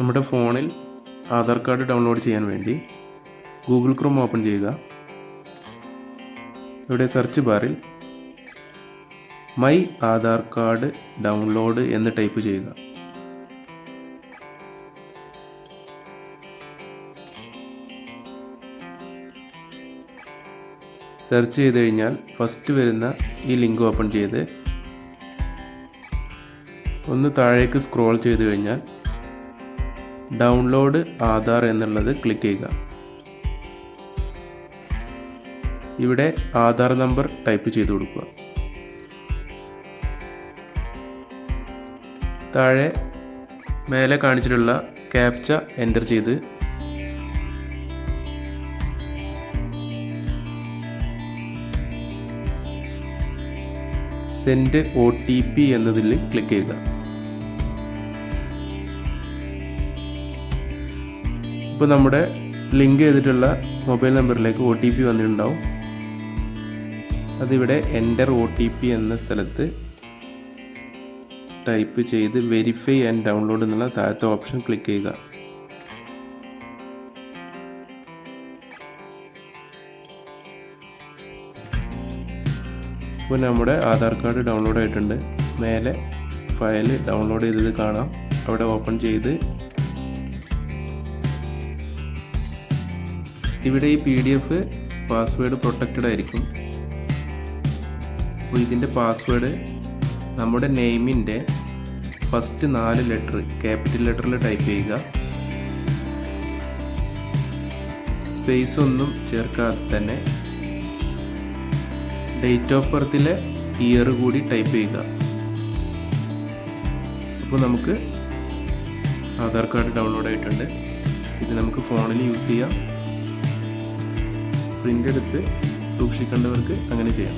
നമ്മുടെ ഫോണിൽ Aadhaar card download ചെയ്യാൻ വേണ്ടി ഗൂഗിൾ ക്രോം ഓപ്പൺ ചെയ്യുക. ഇവിടെ സെർച്ച് ബാറിൽ മൈ ആധാർ കാർഡ് ഡൗൺലോഡ് എന്ന് ടൈപ്പ് ചെയ്യുക. സെർച്ച് ചെയ്ത് കഴിഞ്ഞാൽ ഫസ്റ്റ് വരുന്ന ഈ ലിങ്ക് ഓപ്പൺ ചെയ്ത് ഒന്ന് താഴേക്ക് സ്ക്രോൾ ചെയ്ത് കഴിഞ്ഞാൽ ഡൗൺലോഡ് ആധാർ എന്നുള്ളത് ക്ലിക്ക് ചെയ്യുക. ഇവിടെ ആധാർ നമ്പർ ടൈപ്പ് ചെയ്ത് കൊടുക്കുക. താഴെ മേലെ കാണിച്ചിട്ടുള്ള ക്യാപ്ച എന്റർ ചെയ്ത് സെൻഡ് ഒ ടി പി എന്നതിൽ ക്ലിക്ക് ചെയ്യുക. ഇപ്പോൾ നമ്മുടെ ലിങ്ക് ചെയ്തിട്ടുള്ള മൊബൈൽ നമ്പറിലേക്ക് ഒ ടി പി വന്നിട്ടുണ്ടാവും. അതിവിടെ എന്റർ ഒ ടി പി എന്ന സ്ഥലത്ത് ടൈപ്പ് ചെയ്ത് വെരിഫൈ ആൻഡ് ഡൗൺലോഡ് എന്നുള്ള താഴത്തെ ഓപ്ഷൻ ക്ലിക്ക് ചെയ്യുക. ഇപ്പോൾ നമ്മുടെ ആധാർ കാർഡ് ഡൗൺലോഡ് ആയിട്ടുണ്ട്. മേലെ ഫയൽ ഡൗൺലോഡ് ചെയ്തത് കാണാം. അവിടെ ഓപ്പൺ ചെയ്ത് ഇവിടെ ഈ P D F password protected ആയിരിക്കും. അപ്പോൾ ഇതിന്റെ പാസ്വേഡ് നമ്മുടെ നെയിമിന്റെ ഫസ്റ്റ് നാല് ലെറ്റർ ക്യാപിറ്റൽ ലെറ്ററിൽ ടൈപ്പ് ചെയ്യുക. സ്പേസ് ഒന്നും ചേർക്കാതെ തന്നെ ഡേറ്റ് ഓഫ് ബർത്തിലെ ഇയർ കൂടി ടൈപ്പ് ചെയ്യുക. അപ്പോൾ നമുക്ക് ആധാർ കാർഡ് ഡൗൺലോഡ് ആയിട്ടുണ്ട്. ഇത് നമുക്ക് ഫോണിൽ യൂസ് ചെയ്യാം. പ്രിന്റ് എടുത്ത് സൂക്ഷിക്കേണ്ടവർക്ക് അങ്ങനെ ചെയ്യാം.